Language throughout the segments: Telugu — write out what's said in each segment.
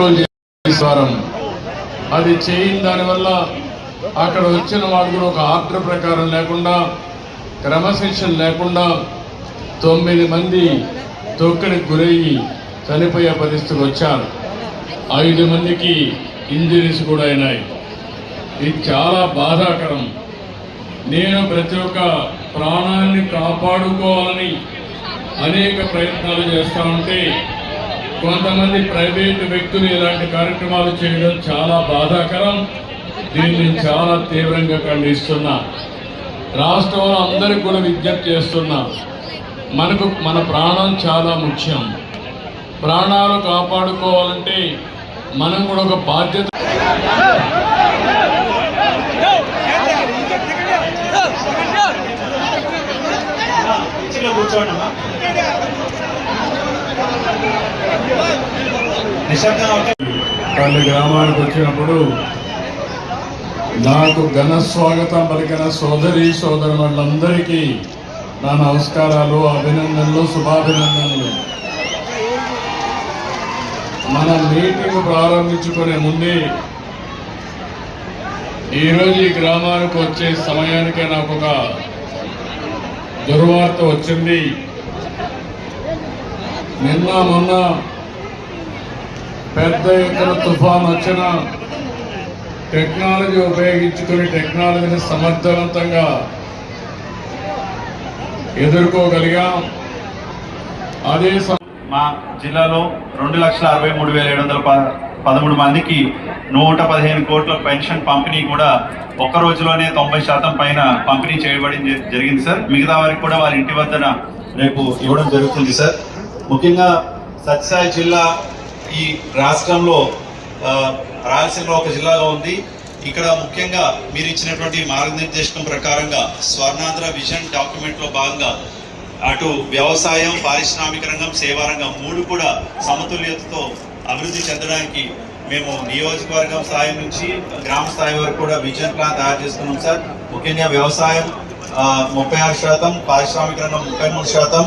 ద్వారం అది చేయని దానివల్ల అక్కడ వచ్చిన వాళ్ళు ఒక ఆర్డర్ ప్రకారం లేకుండా క్రమశిక్షణ లేకుండా తొమ్మిది మంది తొక్కడికి గురయ్యి చనిపోయే పరిస్థితికి వచ్చారు. ఐదు మందికి ఇంజరీస్ కూడా అయినాయి. ఇది చాలా బాధాకరం. నేను ప్రతి ఒక్క ప్రాణాన్ని కాపాడుకోవాలని అనేక ప్రయత్నాలు చేస్తా ఉంటే కొంతమంది ప్రైవేటు వ్యక్తులు ఇలాంటి కార్యక్రమాలు చేయడం చాలా బాధాకరం. దీన్ని నేను చాలా తీవ్రంగా ఖండిస్తున్నా. రాష్ట్రంలో అందరికి కూడా విజ్ఞప్తి చేస్తున్నా. మనకు మన ప్రాణం చాలా ముఖ్యం. ప్రాణాలు కాపాడుకోవాలంటే మనం కూడా ఒక బాధ్యత కూర్చోండి అమ్మా గ్రామానికి వచ్చినప్పుడు నాకు ఘన స్వాగతం పలికిన సోదరి సోదరులందరికీ నా నమస్కారాలు అభినందనలు శుభాభినందనలు. మన మీటింగ్ ప్రారంభించుకునే ముందే ఈరోజు ఈ గ్రామానికి వచ్చే సమయానికే నాకు ఒక దుర్వార్త వచ్చింది. నిన్న మొన్న పెద్ద ఎత్తున తుఫాన్ వచ్చిన టెక్నాలజీ ఉపయోగించుకుని టెక్నాలజీని సమర్థవంతంగా ఎదుర్కోగలిగాం. అదే మా జిల్లాలో రెండు లక్షల అరవై మూడు వేల ఏడు వందల పదమూడు మందికి నూట పదిహేను కోట్ల పెన్షన్ పంపిణీ కూడా ఒక్క రోజులోనే తొంభై శాతం పైన పంపిణీ చేయబడి జరిగింది సార్. మిగతా వారికి కూడా వారి ఇంటి వద్దన రేపు ఇవ్వడం జరుగుతుంది సార్. ముఖ్యంగా సత్యసాయి జిల్లా ఈ రాష్ట్రంలో రాయలసీమ రాయలసీమలో ఒక జిల్లాగా ఉంది. ఇక్కడ ముఖ్యంగా మీరు ఇచ్చినటువంటి మార్గనిర్దేశం ప్రకారంగా స్వర్ణాంధ్ర విజన్ డాక్యుమెంట్లో భాగంగా అటు వ్యవసాయం పారిశ్రామిక రంగం సేవా రంగం మూడు కూడా సమతుల్యతతో అభివృద్ధి చెందడానికి మేము నియోజకవర్గం స్థాయి నుంచి గ్రామ స్థాయి వరకు కూడా విజన్ ప్లాన్ తయారు చేస్తున్నాం సార్. ముఖ్యంగా వ్యవసాయం ముప్పై ఆరు శాతం పారిశ్రామిక రంగం ముప్పై మూడు శాతం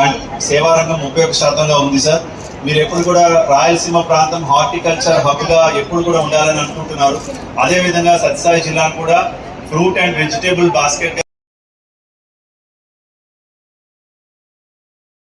అండ్ సేవారంగం ముప్పై ఒక శాతంగా ఉంది సార్. మీరు ఎప్పుడు కూడా రాయలసీమ ప్రాంతం హార్టికల్చర్ హబ్గా ఎప్పుడు కూడా ఉండాలని అనుకుంటున్నారు. అదే విధంగా సత్యసాయి జిల్లాను కూడా ఫ్రూట్ అండ్ వెజిటేబుల్ బాస్కెట్